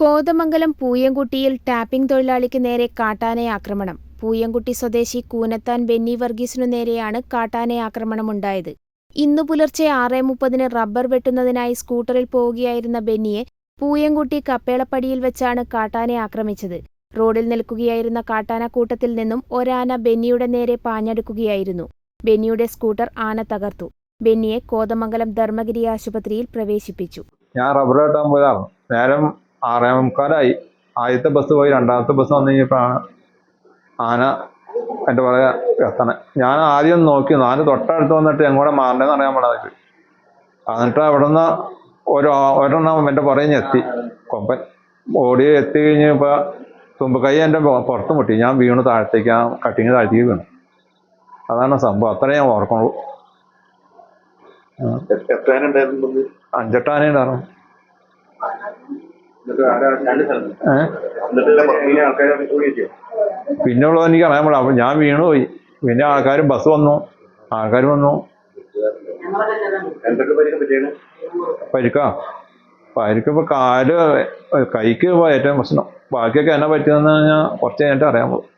Kothamangalam പൂയംകുട്ടിയിൽ tapping തൊഴിലാളിക്ക് നേരെ കാട്ടാന ആക്രമണം. പൂയംകുട്ടി സ്വദേശി കൂനത്താൻ ബെന്നി വർഗീസിനു നേരെയാണ് കാട്ടാന ആക്രമണമുണ്ടായത്. ഇന്നു പുലർച്ചെ ആറ് മുപ്പതിന് റബ്ബർ വെട്ടുന്നതിനായി സ്കൂട്ടറിൽ പോവുകയായിരുന്ന ബെന്നിയെ പൂയംകുട്ടി കപ്പേളപ്പടിയിൽ വെച്ചാണ് കാട്ടാന ആക്രമിച്ചത്. റോഡിൽ നിൽക്കുകയായിരുന്ന കാട്ടാന കൂട്ടത്തിൽ നിന്നും ഒരാന ബെന്നിയുടെ നേരെ പാഞ്ഞടുക്കുകയായിരുന്നു. ബെന്നിയുടെ സ്കൂട്ടർ ആന തകർത്തു. ബെന്നിയെ കോതമംഗലം ധർമ്മഗിരി ആശുപത്രിയിൽ പ്രവേശിപ്പിച്ചു. ഞാൻ റബ്ബർ വെട്ടാൻ പോയതാണ്. നേരം ആറേ മുക്കാലായി. ആദ്യത്തെ ബസ് പോയി. രണ്ടാമത്തെ ബസ് വന്നു കഴിഞ്ഞപ്പോഴാണ് ആന എന്റെ പറയാ എത്തണേ. ഞാൻ ആദ്യം നോക്കി ആന തൊട്ടടുത്ത് വന്നിട്ട് എങ്ങോടെ മാറണ്ടെന്ന് അറിയാൻ പാടാതെ എന്നിട്ട് അവിടെ നിന്ന് ഒരു ഒരെണ്ണം എന്റെ പുറകെ എത്തി. കൊമ്പൻ ഓടി എത്തി കഴിഞ്ഞപ്പോൾ തുമ്പക്കൈ എന്റെ പുറത്ത് മുട്ടി ഞാൻ വീണ് താഴത്തേക്ക്. ആ കട്ടിങ് താഴത്തേക്ക് വീണു. അതാണ് സംഭവം. അത്രേ ഞാൻ ഓർക്കുള്ളൂ. അഞ്ചെട്ടാനേ ഉണ്ടായിരുന്നു. ഉള്ളത് എനിക്ക് അറിയാൻ പാടില്ല. അപ്പൊ ഞാൻ വീണു പോയി. പിന്നെ ആൾക്കാരും ബസ് വന്നു. ആൾക്കാർ വന്നു. എന്തൊക്കെ പരിക്ക് പറ്റിയാണ്? പരിക്കാ? പരിക്ക് ഇപ്പൊ കാൽ കൈക്ക് ഏറ്റവും പ്രശ്നം. ബാക്കിയൊക്കെ എന്നാ പറ്റിയതെന്ന് ഞാൻ കുറച്ച് കഴിഞ്ഞിട്ട് അറിയാൻ പോകും.